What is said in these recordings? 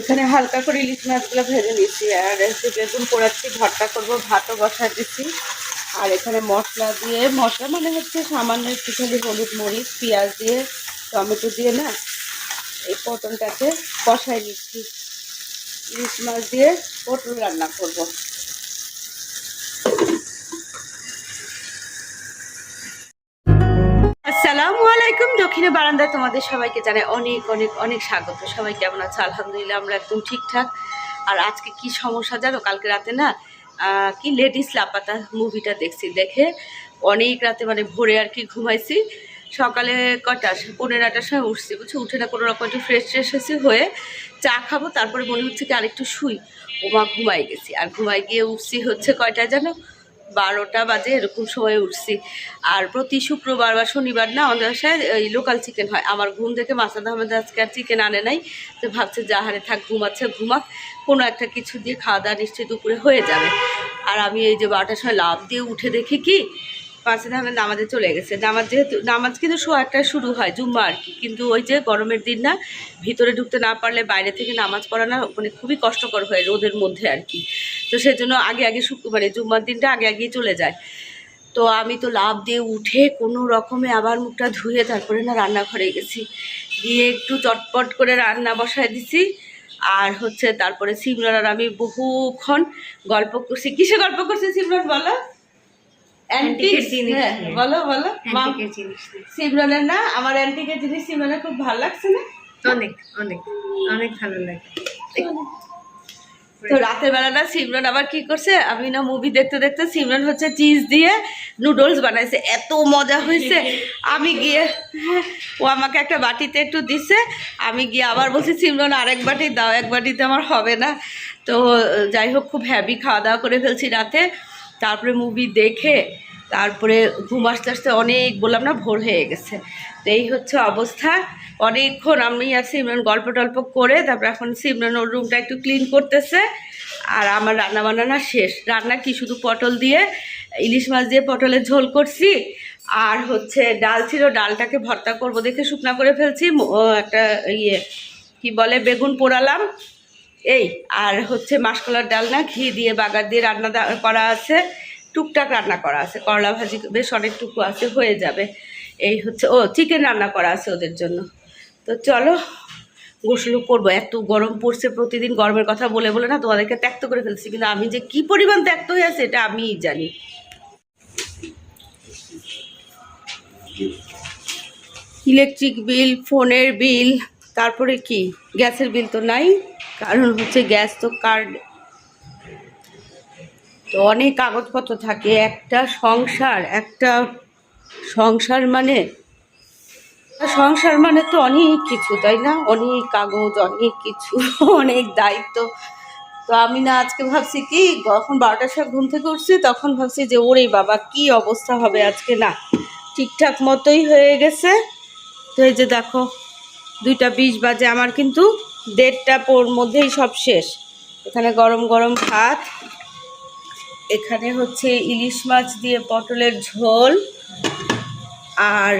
এখানে হালকা করে ইলিশ মাছগুলো ভেজে নিচ্ছি আর একটু বেগুন পোড়াচ্ছি ভর্তা করব, ভাতও বসা দিচ্ছি। আর এখানে মশলা দিয়ে, মশলা মানে হচ্ছে সামান্য একটুখানি হলুদ মরিচ, পেঁয়াজ দিয়ে, টমেটো দিয়ে না, এই পটলটাকে কষাই নিচ্ছি। ইলিশ মাছ দিয়ে পটল রান্না করব। আলাইকুম বারান্দায় তোমাদের সবাইকে জানাই অনেক অনেক অনেক স্বাগত। সবাই কেমন আছে? আলহামদুলিল্লাহ আমরা একদম ঠিকঠাক। আর আজকে কি সমস্যা জানো? কালকে রাতে না কি লেডিস লাপাতা মুভিটা দেখছি। দেখে অনেক রাতে মানে ভোরে আর কি ঘুমাইছি। সকালে কটা? পনেরো আটার সময় উঠছি, বুঝছি? উঠে না কোনো রকম একটু ফ্রেশ ট্রেশ হয়েছি, হয়ে চা খাব, তারপরে মনে হচ্ছে কি আরেকটু শুই। ওমা, ঘুমাই গেছি। আর ঘুমাই গিয়ে উঠছি হচ্ছে কয়টা জানো? বারোটা বাজে এরকম সময় উঠছি। আর প্রতি শুক্রবার বা শনিবার না আমাদের বাসায় এই লোকাল চিকেন হয়। আমার ঘুম থেকে মাসাদ আহমেদ আজকে আর চিকেন আনে নাই। তো ভাবছে যা হারে থাক, ঘুমাচ্ছে, ঘুমাক। কোনো একটা কিছু দিয়ে খাওয়া দাওয়া নিশ্চয়ই দুপুরে হয়ে যাবে। আর আমি এই যে বারোটার সময় লাভ দিয়ে উঠে দেখি কি মাসাদ আহমেদ নামাজে চলে গেছে। নামাজ যেহেতু, নামাজ কিন্তু শো একটায় শুরু হয়, জুম্মা আর কি। কিন্তু ওই যে গরমের দিন না, ভিতরে ঢুকতে না পারলে বাইরে থেকে নামাজ পড়া না মানে খুবই কষ্টকর হয় রোদের মধ্যে আর কি। তো সেজন্য আগে আগে মানে জুম্মার দিনটা আগে আগেই চলে যায়। তো আমি তো লাভ দিয়ে উঠে কোনো রকমে আবার মুখটা ধুয়ে তারপরে না রান্নাঘরে গেছি। গিয়ে একটু চটপট করে রান্না বসায় দিছি। আর হচ্ছে তারপরে সিমরান আর আমি বহুক্ষণ গল্প করছি। কিসে গল্প করছি সিমরান বলো অ্যান্টিক Antique-এর জিনিস হ্যাঁ, নিয়ে। বলো বলো। নিয়ে। না আমার অ্যান্টিকের জিনিস সিমরানের খুব ভালো লাগছে না? অনেক অনেক অনেক ভালো লাগে। তো রাতের বেলা না সিমরান আবার কি করছে? আমি না মুভি দেখতে দেখতে সিমরান হচ্ছে চিজ দিয়ে নুডলস বানাইছে। এত মজা হয়েছে। আমি গিয়ে ও আমাকে একটা বাটিতে একটু দিছে। আমি গিয়ে আবার বলছি সিমরান আরেক বাটি দাও এক বাটিতে আমার হবে না। তো যাই হোক খুব হ্যাভি খাওয়া দাওয়া করে ফেলছি রাতে। তারপরে মুভি দেখে তারপরে ঘুম আসতে আসতে অনেক বললাম না, ভোর হয়ে গেছে। তো এই হচ্ছে অবস্থা। অনেকক্ষণ আমি আর সিমরান গল্প টল্প করে, তারপরে এখন সিমরান ওর রুমটা একটু ক্লিন করতেছে। আর আমার রান্না বান্না শেষ। রান্না কি, শুধু পটল দিয়ে, ইলিশ মাছ দিয়ে পটলের ঝোল করছি। আর হচ্ছে ডাল ছিল, ডালটাকে ভর্তা করব দেখে শুকনা করে ফেলছি। একটা ইয়ে কি বলে, বেগুন পোড়ালাম। এই, আর হচ্ছে মাসকলার ডাল না, ঘি দিয়ে বাগার দিয়ে রান্না করা আছে, টুকটাক রান্না করা আছে, করলা ভাজি বেশ অনেকটুকু আছে, হয়ে যাবে। এই হচ্ছে, ও চিকেন রান্না করা আছে ওদের জন্য। তো চলো, গোসলও করব, এত গরম পড়ছে প্রতিদিন, গরমের কথা বলে বলে না তোমাদেরকে ত্যক্ত করে ফেলছি, কিন্তু আমি যে কি পরিমাণ ত্যক্ত হয়ে আছে এটা আমিই জানি। ইলেকট্রিক বিল, ফোনের বিল, তারপরে কি? গ্যাসের বিল তো নাই। কারণ হচ্ছে গ্যাস তো কার্ড। তো অনেক কাগজপত্র থাকে, একটা সংসার একটা সংসার মানে সংসার মানে তো অনেক কিছু, তাই না? অনেক কাগজ, অনেক কিছু, অনেক দায়িত্ব। তো আমি না আজকে ভাবছি কি, যখন বারোটার সময় ঘুম থেকে উঠছি, তখন ভাবছি যে, ওরে বাবা, কি অবস্থা হবে আজকে না? ঠিকঠাক মতোই হয়ে গেছে। তো এই যে দেখো, দুইটা বিশ বাজে আমার কিন্তু দেড়টা পোর মধ্যেই সব শেষ। এখানে গরম গরম ভাত, এখানে হচ্ছে ইলিশ মাছ দিয়ে পটলের ঝোল, আর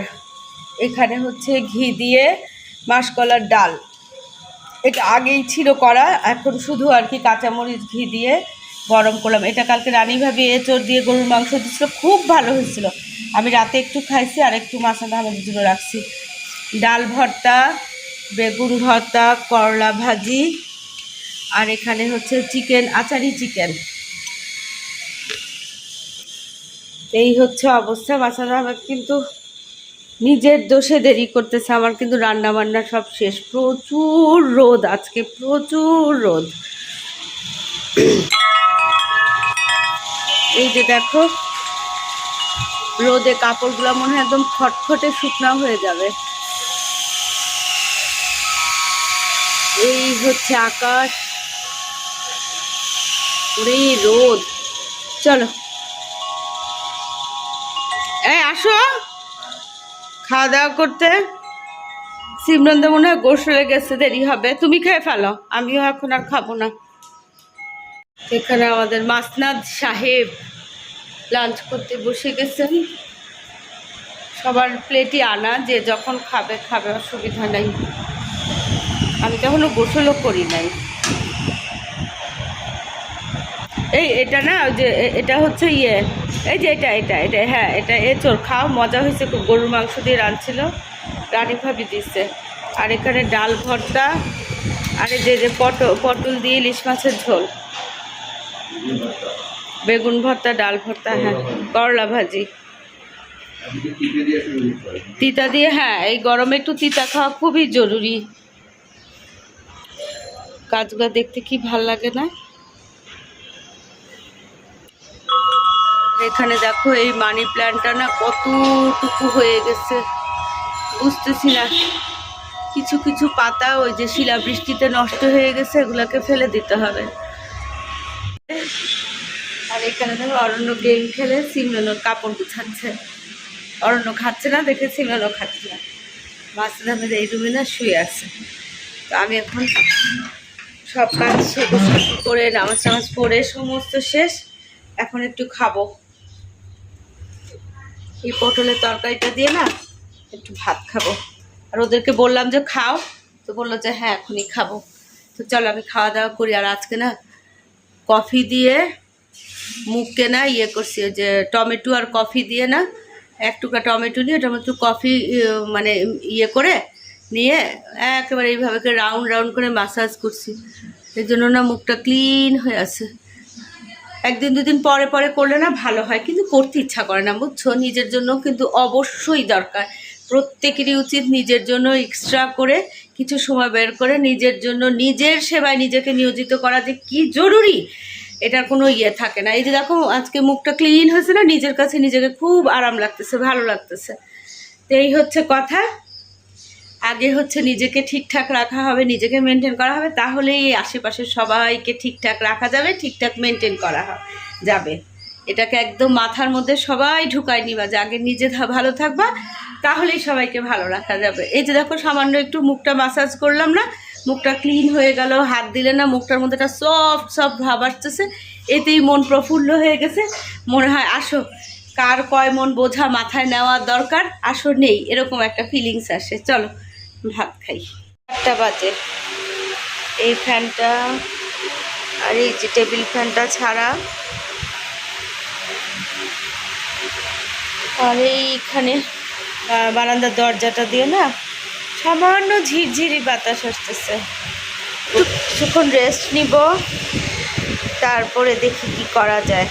এখানে হচ্ছে ঘি দিয়ে মাসকলার ডাল। এটা আগেই ছিল করা, এখন শুধু আর কি কাঁচামরিচ ঘি দিয়ে গরম করলাম। এটা কালকে রানী ভাবি এঁচড় দিয়ে গরুর মাংস দিচ্ছিল খুব ভালো হয়েছিল। আমি রাতে একটু খাইছি আর একটু মাছাদা আমাদের জন্য রাখছি। ডাল ভর্তা বেগুন ভর্তা, করলা ভাজি, আর এখানে হচ্ছে চিকেন, আচারি চিকেন। এই হচ্ছে অবস্থা। বাচ্চারা আমার কিন্তু নিজের দোষে দেরি করতেছে। আমার কিন্তু রান্না বান্না সব শেষ। প্রচুর রোদ আজকে, প্রচুর রোদ। এই যে দেখো, রোদে কাপড়গুলো মনে হয় একদম খটখটে শুকনা হয়ে যাবে। এই হচ্ছে আকাশ। ওরে রোদ। চলো। এই, আসো। খাওয়া দাওয়া করতে। তো মনে হয় গোসলে গেছে, দেরি হবে। তুমি খেয়ে ফেলো। আমিও এখন আর খাব না। এখানে আমাদের মাসনাদ সাহেব লাঞ্চ করতে বসে গেছেন। সবার প্লেটই আনা, যে যখন খাবে খাবে, অসুবিধা নাই। আমি তো এখনও গোসলও করি নাই। এই এটা না যে এটা হচ্ছে ইয়ে এই যে এটা এটা এটা হ্যাঁ এটা এঁচোর খাও মজা হয়েছে খুব গরুর মাংস দিয়ে রাঁধছিল। রানী ভাবি দিচ্ছে আর এখানে ডাল ভর্তা আর এই যে যে পটল পটল দিয়ে ইলিশ মাছের ঝোল। বেগুন ভর্তা ডাল ভর্তা হ্যাঁ করলা ভাজি। তিতা দিয়ে হ্যাঁ এই গরমে একটু তিতা খাওয়া খুবই জরুরি। গাছগুলো দেখতে কি ভালো লাগে না? এখানে দেখো এই মানি প্ল্যান্টটা না কতটুকু হয়ে গেছে। বুঝতেছি না। কিছু কিছু পাতা ওই যে শিলাবৃষ্টিতে নষ্ট হয়ে গেছে, এগুলোকে ফেলে দিতে হবে। আর এখানে দেখো অরণ্য গেম খেলে সিমরানোর কাপড় গুছাচ্ছে। অরণ্য খাচ্ছে না, দেখে সিমরানো খাচ্ছে না। মাসুদ আহমেদ এই রুমে না শুয়ে আছে। তো আমি এখন সব কাজ শেষ করে নামাজ টামাজ পড়ে সমস্ত শেষ। এখন একটু খাব। এই পটলের তরকারিটা দিয়ে না একটু ভাত খাব। আর ওদেরকে বললাম যে খাও। তো বলল যে হ্যাঁ এখনই খাব। তো চলো আমি খাওয়া দাওয়া করি। আর আজকে না কফি দিয়ে মুখকে না ইয়ে করছি যে টমেটো আর কফি দিয়ে না এক টুকরা টমেটো নিয়ে টমেটো কফি মানে ইয়ে করে নিয়ে একেবারে এইভাবে রাউন্ড রাউন্ড করে মাসাজ করছি। এর জন্য না মুখটা ক্লিন হয়ে আছে। একদিন, দুদিন পরে পরে করলে না ভালো হয়, কিন্তু করতে ইচ্ছা করে না, বুঝছ? নিজের জন্য কিন্তু অবশ্যই দরকার। প্রত্যেকেরই উচিত নিজের জন্য এক্সট্রা করে কিছু সময় বের করে নিজের জন্য, নিজের সেবায় নিজেকে নিয়োজিত করা যে কি জরুরি, এটার কোনো ইয়ে থাকে না। এই যে দেখো, আজকে মুখটা ক্লিন হয়েছে না, নিজের কাছে নিজেকে খুব আরাম লাগতেছে, ভালো লাগতেছে। তো এই হচ্ছে কথা। আগে হচ্ছে নিজেকে ঠিকঠাক রাখা হবে, নিজেকে মেনটেন করা হবে, তাহলেই এই আশেপাশের সবাইকে ঠিকঠাক রাখা যাবে, ঠিকঠাক মেনটেন করা যাবে। এটাকে একদম মাথার মধ্যে সবাই ঢুকাই নিবা যে আগে নিজে ভালো থাকবা, তাহলেই সবাইকে ভালো রাখা যাবে। এই যে দেখো, সামান্য একটু মুখটা মাসাজ করলাম না, মুখটা ক্লিন হয়ে গেল, হাত দিলে না মুখটার মধ্যে একটা সফট সফট ভাব আসতেছে, এতেই মন প্রফুল্ল হয়ে গেছে। মনে হয়, আসো, কার কয় মন বোঝা মাথায় নেওয়ার দরকার, আসো নেই, এরকম একটা ফিলিংস আসে। চলো ভাত খাই। একটা বাজে। এই ফ্যানটা আর এই যে টেবিল ফ্যানটা ছাড়া। আর এইখানে বারান্দার দরজাটা দিয়ে না সামান্য ঝিরঝিরি বাতাস আসতেছে। কিছুক্ষণ রেস্ট নিব, তারপরে দেখি কি করা যায়।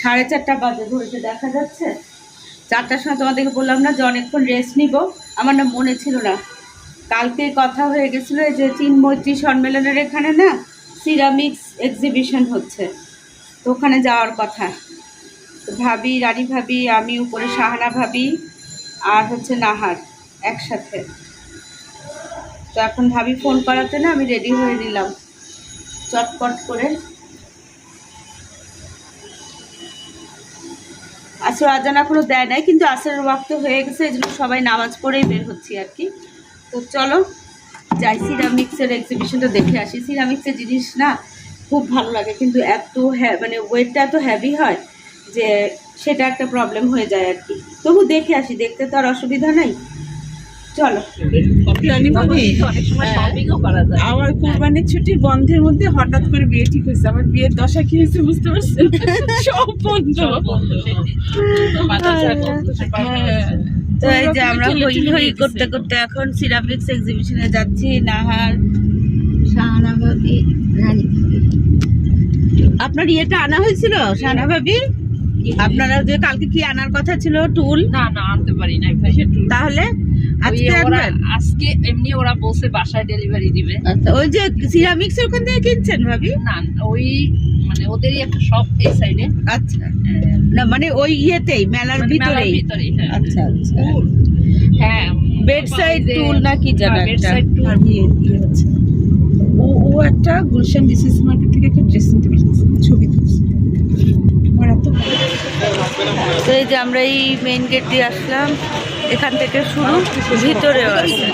সাড়ে চারটা বাজে, ঘড়িতে দেখা যাচ্ছে? চারটার সময় তোমাদেরকে বললাম না যে অনেকক্ষণ রেস্ট নিব। আমার না মনে ছিল না। কালকে কথা হয়ে গেছিল যে চীন মৈত্রী সম্মেলনের এখানে না সিরামিক্স এক্সিবিশন হচ্ছে। তো ওখানে যাওয়ার কথা। ভাবি, রানী ভাবি, আমি, উপরে সাহানা ভাবি আর হচ্ছে নাহার একসাথে। তো এখন ভাবি ফোন করাতে না আমি রেডি হয়ে নিলাম। চটপট করে আসর আজান এখনও দেয় নাই, কিন্তু আসরের ওয়াক্ত হয়ে গেছে, এই সবাই নামাজ পড়েই বের হচ্ছি আর কি। তো চলো, যাই, সিরামিক্সের এক্সিবিশনটা দেখে আসি। সিরামিক্সের জিনিস না খুব ভালো লাগে, কিন্তু এত হ্যাঁ মানে ওয়েটটা এত হ্যাভি হয় যে সেটা একটা প্রবলেম হয়ে যায় আর কি। তবু দেখে আসি, দেখতে তো আর অসুবিধা নেই। চলো। আমার কোরবানির ছুটির বন্ধের মধ্যে হঠাৎ করে বিয়ে ঠিক হয়েছে। আমার বিয়ের দশা কি হয়েছে বুঝতে পারছেন? সব বন্ধ। হ্যাঁ। তো এই যে আমরা হই হই করতে করতে এখন সিরামিক্স এক্সিবিশনে যাচ্ছি নাহার। আপনার ইয়েটা আনা হয়েছিল শাহানা ভাবি আপনারা যে কালকে কি আনার কথা ছিল টুল? না না আনতে পারি ভাই। তাহলে? আজকে আজকে এমনি ওরা বসে বাসায় ডেলিভারি দিবে। আচ্ছা ওই যে সিরামিক্স ওখান থেকে কিনছেন ভাবি? না ওই মানে ওদেরই একটা শপ এই সাইডে আচ্ছা। না মানে ওই ইয়েতেই মেলার ভিতরেই। ভিতরে হ্যাঁ। আচ্ছা আচ্ছা। হ্যাঁ বেডসাইড টুল না কি জানো একটা। বেডসাইড টুল বিয়ে হচ্ছে। ও ও একটা গুলশান ডিসিস মার্কেট থেকে একটা ড্রেসিং টেবিল ছবি তুলছে। আমার এত ভালো তো এই যে আমরা এই মেইন গেট দিয়ে আসলাম এখান থেকে শুরু ভিতরে আছে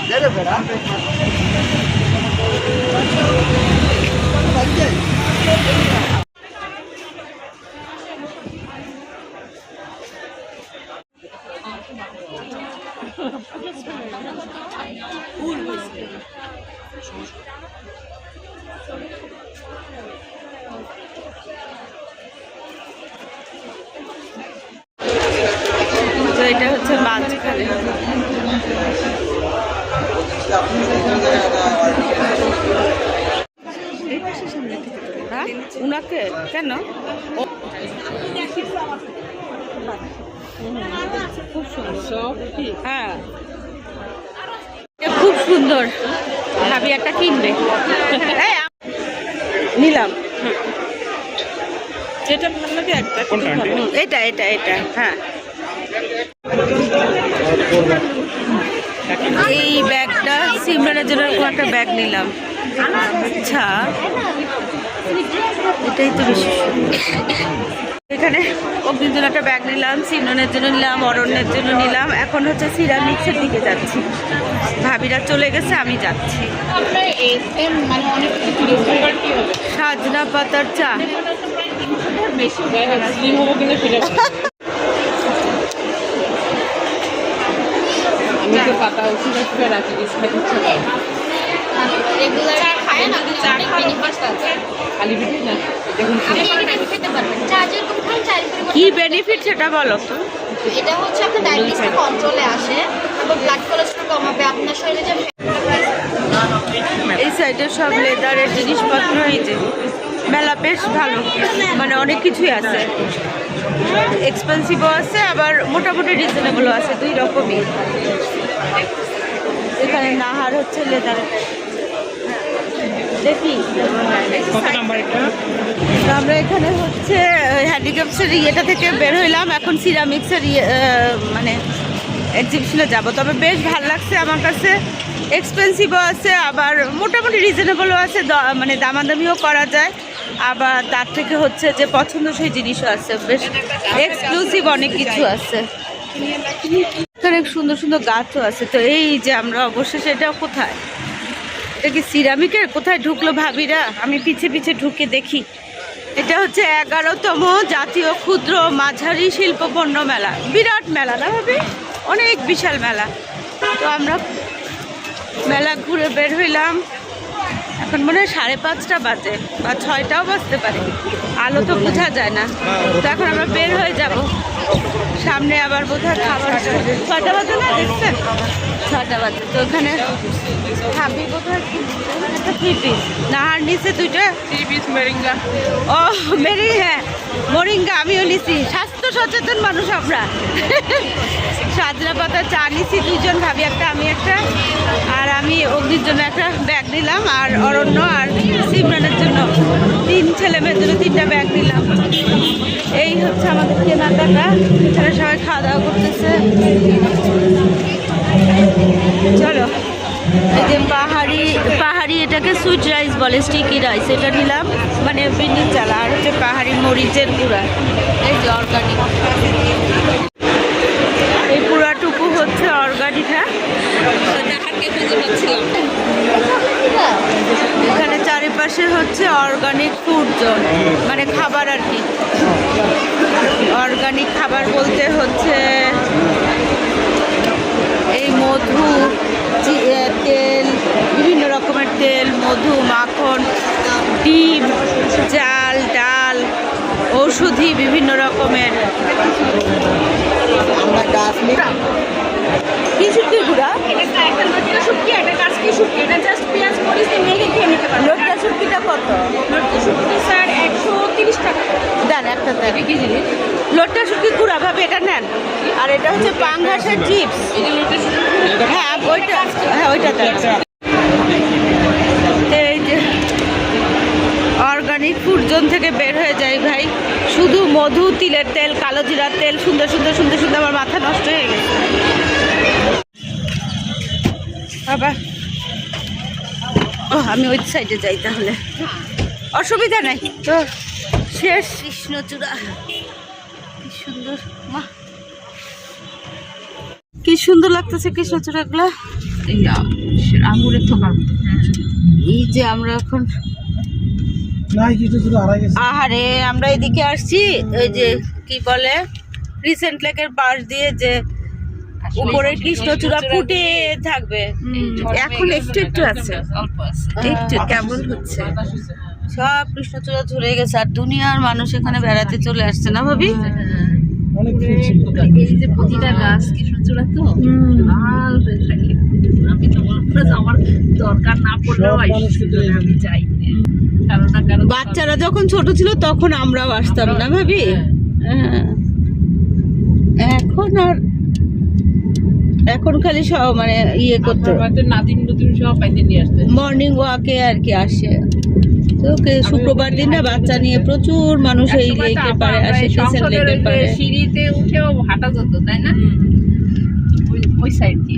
তো এটা হচ্ছে মাঝখানে হ্যাঁ? উনাকে কেন? খুব সুন্দর হ্যাঁ। এটা খুব সুন্দর। ভাবি একটা কিনবে। নিলাম। যেটা ভালো লাগে একটা এটা এটা এটা হ্যাঁ। ব্যাগটা সিমরানের জন্য এরকম একটা ব্যাগ নিলাম। আচ্ছা। এটাই তো বেশি এখানে অগ্নির জন্য একটা ব্যাগ নিলাম সিমরনের জন্য নিলাম অরণ্যের জন্য নিলাম। এখন হচ্ছে সিরামিক্সের দিকে যাচ্ছি। ভাবিরা চলে গেছে আমি যাচ্ছি। মানে সাজনা পাতার চা। বেশি স্লিম হব কিনা সেটা আমি তো পাতা ওষুধ বিস্কুট ইচ্ছা করে কি? বেনিফিট সেটা বলো তো? এটা হচ্ছে আপনার ডায়াবেটিস কন্ট্রোলে আসে এবং ব্লাড কোলেস্ট্রল কমাবে আপনার শরীরে যে এই সাইডে সব লেদারের জিনিসপত্র এই যে মেলা বেশ ভালো। মানে অনেক কিছুই আছে। এক্সপেন্সিভও আছে আবার মোটামুটি রিজনেবলও আছে দুই রকমই। এখানে নাহার হচ্ছে লেদারের দেখি। আমরা এখানে হচ্ছে হ্যান্ডিক্যাপসের ইয়েটা থেকে বের হইলাম। এখন সিরামিক্সের ইয়ে মানে এক্সিবিশনে যাব। তবে বেশ ভালো লাগছে আমার কাছে। এক্সপেন্সিভও আছে আবার মোটামুটি রিজনেবলও আছে। মানে দামাদামিও করা যায়। আবার তার থেকে হচ্ছে যে পছন্দসই জিনিসও আছে। বেশ এক্সক্লুসিভ অনেক কিছু আছে। এখানে সুন্দর সুন্দর গাছও আছে। তো এই যে আমরা অবশেষে এটা কোথায়? এটা কি সিরামিকের? কোথায় ঢুকলো ভাবিরা? আমি পিছে পিছে ঢুকে দেখি। এটা হচ্ছে এগারোতম জাতীয় ক্ষুদ্র মাঝারি শিল্প পণ্য মেলা। বিরাট মেলা না ভাবি? অনেক বিশাল মেলা। তো আমরা মেলা ঘুরে বের হইলাম। এখন মনে হয় সাড়ে পাঁচটা বাজে বা ছয়টাও বাজতে পারে। আলো তো বোঝা যায় না। তো এখন আমরা বের হয়ে যাব। সামনে আবার বোধহয় খাবার ছটা বাজে না দেখছেন? ছটা বাজে। তো ওখানে খাবি বোধহয় একটা থ্রি পিস নাহার নিচে দুইটা? থ্রি পিস মেরিঙ্গা ও মেরি হ্যাঁ। মরিঙ্গা আমিও নিছি। স্বাস্থ্য সচেতন মানুষ আমরা। সাজনা পাতা চা নিছি দুজন ভাবি একটা আমি একটা আমি অগ্নির জন্য একটা ব্যাগ নিলাম আর অরণ্য আর সিমরানের জন্য তিন ছেলে মেয়ের জন্য তিনটা ব্যাগ নিলাম। এই হচ্ছে আমাদের কেনাকাটা। এখানে সবাই খাওয়া দাওয়া করতেছে। চলো, এই যে পাহাড়ি পাহাড়ি এটাকে সুইট রাইস বলে স্টিকি রাইস এটা নিলাম। মানে বিন্নি চালা আর হচ্ছে পাহাড়ি মরিচের গুঁড়া। এই যে অর্গানিক এই পুরাটুকু হচ্ছে অর্গানিক এখানে চারিপাশে হচ্ছে অর্গানিক ফুড জোন মানে খাবার আর কি। অর্গানিক খাবার বলতে হচ্ছে এই মধু তেল, বিভিন্ন রকমের তেল, মধু, মাখন, ডিম, চাল, ডাল, ঔষধি বিভিন্ন রকমের। কি শুটকির গুঁড়া? লোটকা শুটকিটা কত? দেন একটা দেন। লোটকা শুটকি গুঁড়া ভাবে এটা নেন। আর এটা হচ্ছে পাঙ্গাসের চিপস। হ্যাঁ ওইটা হ্যাঁ ওইটা দেন। এই যে অর্গানিক ফুড জোন থেকে বের হয়ে যায় ভাই। শুধু মধু তিলের তেল কালো জিরার তেল সুন্দর সুন্দর সুন্দর সুন্দর আমার মাথা নষ্ট হয়ে গেছে। বাবা। ও আমি ওই সাইডে যাই তাহলে। অসুবিধা নাই। তো শেষ কৃষ্ণচূড়া। কি সুন্দর মা। কি সুন্দর লাগতেছে কৃষ্ণচূড়াগুলা। এই আঙুরের থোকার এই যে আমরা এখন নাই কিছু শুধু হারাই গেছে। আহারে আমরা এদিকে আসছি। ওই যে কি বলে? রিসেন্ট লেকের পাশ দিয়ে যে উপরের কৃষ্ণচূড়া ফুটে থাকবে। এখন একটু একটু আছে। অল্প আছে একটু কেমন হচ্ছে? সব কৃষ্ণচূড়া ঝরে গেছে আর দুনিয়ার মানুষ এখানে বেড়াতে চলে আসছে না ভাবি? অনেক এই যে প্রতিটা গাছ কৃষ্ণচূড়া তো লাল হয়ে থাকে। আমি তো আমার দরকার না পড়লেও আমি চাই বাচ্চারা যখন ছোট ছিল তখন আমরাও আসতাম না ভাবি? হ্যাঁ। এখন আর এখন খালি সব মানে ইয়ে করতে। নাদিম নতুন সব নিয়ে আসতে মর্নিং ওয়াকে আর কি আসে। তো শুক্রবার দিন না বাচ্চা নিয়ে প্রচুর মানুষ এই লেকের পারে আসে কিসের লেকের পারে সিঁড়িতে উঠেও হাঁটা যেত তাই না?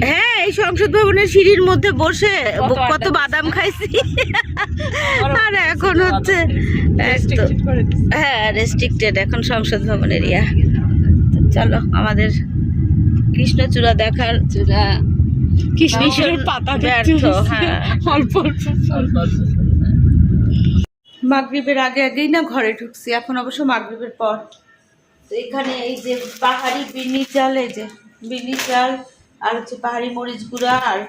হ্যাঁ এই সংসদ ভবনের সিঁড়ির মধ্যে বসে কত বাদাম খাইছি। আর এখন হচ্ছে। হ্যাঁ রেস্ট্রিক্টেড এখন সংসদ ভবনের এরিয়া চলো আমাদের কৃষ্ণচূড়া দেখার চূড়া কৃষ্ণচূড়ার পাতা ব্যর্থ। হ্যাঁ অল্প অল্প। মাগরিবের আগে আগেই না ঘরে ঢুকছি এখন অবশ্য মাগরিবের পর তো এখানে এই যে পাহাড়ি বিনি চাল এই যে বিনি চাল আর হচ্ছে পাহাড়ি মরিচ গুঁড়া আর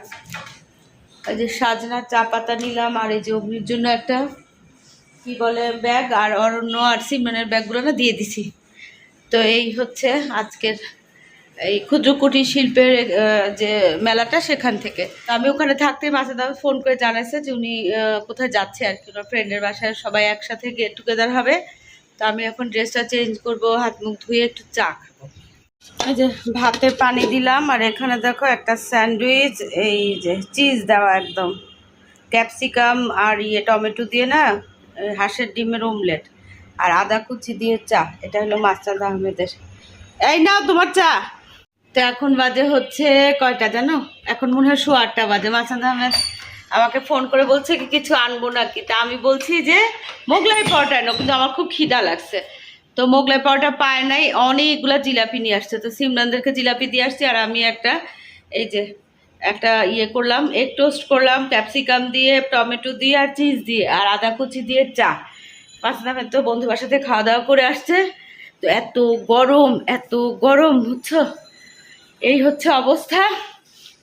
এই যে সাজনা চা পাতা নিলাম আর এই যে অগ্নির জন্য একটা কি বলে ব্যাগ আর অরণ্য আর সিমেন্টের ব্যাগগুলো না দিয়ে দিছি তো এই হচ্ছে আজকের এই ক্ষুদ্র কুটির শিল্পের যে মেলাটা সেখান থেকে। আমি ওখানে থাকতে মাসে দামে ফোন করে জানাইছে যে উনি কোথায় যাচ্ছে আর কি। ওনার ফ্রেন্ডের বাসায় সবাই একসাথে গেট টুগেদার হবে। তো আমি এখন ড্রেসটা চেঞ্জ করব, হাত মুখ ধুয়ে একটু চা খাব। এই যে ভাতে পানি দিলাম, আর এখানে দেখো একটা স্যান্ডউইচ, এই যে চিজ দেওয়া একদম। ক্যাপসিকাম আর ইয়ে টমেটো দিয়ে না হাঁসের ডিমের অমলেট আর আদা কুচি দিয়ে চা। এটা হলো মাস্টার আহমেদের। এই নাও তোমার চা। তো এখন বাজে হচ্ছে কয়টা জানো? এখন মনে হয় শো আটটা বাজে। মাসাদ আহমেদ আমাকে ফোন করে বলছে কি কিছু আনব নাকি? তা আমি বলছি যে মোগলাই পরোটা এনো কিন্তু আমার খুব খিদা লাগছে। তো মোগলাই পরোটা পায় নাই, অনেকগুলা জিলাপি নিয়ে আসছে। তো সিমরানদেরকে জিলাপি দিয়ে আসছি আর আমি একটা, এই যে একটা ইয়ে করলাম এগ টোস্ট করলাম ক্যাপসিকাম দিয়ে, টমেটো দিয়ে আর চিজ দিয়ে আর আদা কুচি দিয়ে চা। আহমেদ তো বন্ধু বাসাতে খাওয়া দাওয়া করে আসছে। তো এত গরম এত গরম, বুঝছ? এই হচ্ছে অবস্থা।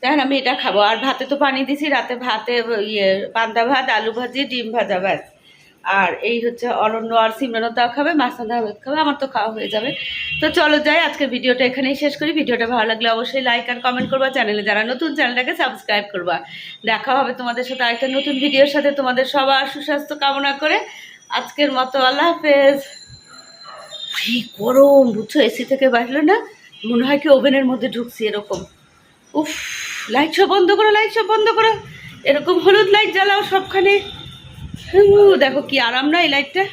দেখেন আমি এটা খাব। আর ভাতে তো পানি দিছি, রাতে ভাতে ইয়ে পান্তা ভাত, আলু ভাজি, ডিম ভাজা ব্যাস। আর এই হচ্ছে অরণ্য আর সিমরানও তাও খাবে মাসাদা খাবে, আমার তো খাওয়া হয়ে যাবে। তো চলো যাই, আজকে ভিডিওটা এখানেই শেষ করি। ভিডিওটা ভালো লাগলে অবশ্যই লাইক আর কমেন্ট করবা চ্যানেলে যারা নতুন চ্যানেলটাকে সাবস্ক্রাইব করবা। দেখা হবে তোমাদের সাথে আরেকটা নতুন ভিডিওর সাথে। তোমাদের সবার সুস্বাস্থ্য কামনা করে আজকের মতো আল্লাহ হাফেজ। গরম, বুঝছ? এসি থেকে বাড়লো না? মনে হয় কি ওভেনের মধ্যে ঢুকছি এরকম। উফ লাইট সব বন্ধ করো লাইট সব বন্ধ করো। এরকম হলুদ লাইট জ্বালাও সবখানে। দেখো কি আরাম না এই লাইটটা